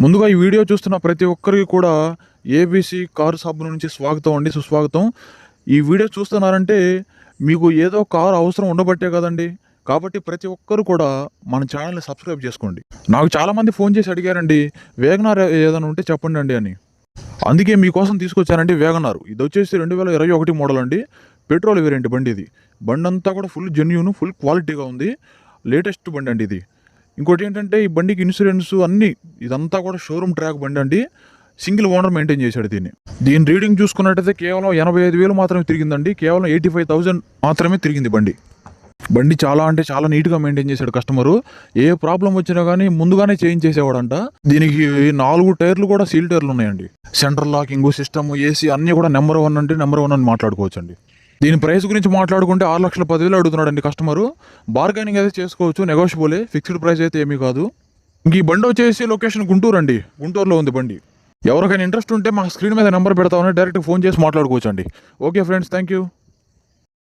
ముందుగా ఈ వీడియో చూస్తున్న ప్రతి ఒక్కరికి కూడా ఏబీసీ కారు సబ్బు నుంచి స్వాగతం అండి సుస్వాగతం. ఈ వీడియో చూస్తున్నారంటే మీకు ఏదో కారు అవసరం ఉండబట్టే కదండి. కాబట్టి ప్రతి ఒక్కరు కూడా మన ఛానల్ని సబ్స్క్రైబ్ చేసుకోండి. నాకు చాలామంది ఫోన్ చేసి అడిగారండి వేగనార్ ఏదైనా ఉంటే చెప్పండి అండి అని. అందుకే మీకోసం తీసుకొచ్చానండి వేగనార్. ఇది వచ్చేసి రెండు వేల ఇరవై ఒకటి మోడల్ అండి. పెట్రోల్ వేరియంట్ బండి ఇది. బండి అంతా కూడా ఫుల్ జెన్యూన్ ఫుల్ క్వాలిటీగా ఉంది. లేటెస్ట్ బండి అండి ఇది. ఇంకోటి ఏంటంటే ఈ బండికి ఇన్సూరెన్స్ అన్నీ ఇదంతా కూడా షోరూమ్ ట్రాక్ బండి అండి. సింగిల్ ఓనర్ మెయింటైన్ చేశాడు దీన్ని. దీని రీడింగ్ చూసుకున్నట్టయితే కేవలం ఎనభై ఐదు వేలు మాత్రమే తిరిగిందండి. కేవలం ఎయిటీ ఫైవ్ థౌజండ్ మాత్రమే తిరిగింది బండి. బండి చాలా అంటే చాలా నీట్గా మెయింటైన్ చేశాడు కస్టమరు ఏ ప్రాబ్లం వచ్చినా కానీ ముందుగానే చేంజ్ చేసేవాడంట. దీనికి నాలుగు టైర్లు కూడా సీల్ టైర్లు ఉన్నాయండి. సెంట్రల్ లాకింగ్ సిస్టమ్ ఏసీ అన్నీ కూడా నెంబర్ వన్ అంటే నెంబర్ వన్ అని మాట్లాడుకోవచ్చు అండి దీని ప్రైస్ గురించి మాట్లాడుకుంటే ఆరు లక్షల పదివేలు అడుగుతున్నాడండి కస్టమరు. బార్గైనింగ్ అయితే చేసుకోవచ్చు నెగోషియబులే ఫిక్స్డ్ ప్రైస్ అయితే ఏమీ కాదు. ఇంక ఈ బండి వచ్చేసి లొకేషన్ గుంటూరు అండి. గుంటూరులో ఉంది బండి. ఎవరికైనా ఇంట్రెస్ట్ ఉంటే మా స్క్రీన్ మీద నెంబర్ పెడతామని డైరెక్ట్ ఫోన్ చేసి మాట్లాడుకోవచ్చు అండి ఓకే ఫ్రెండ్స్ థ్యాంక్ యూ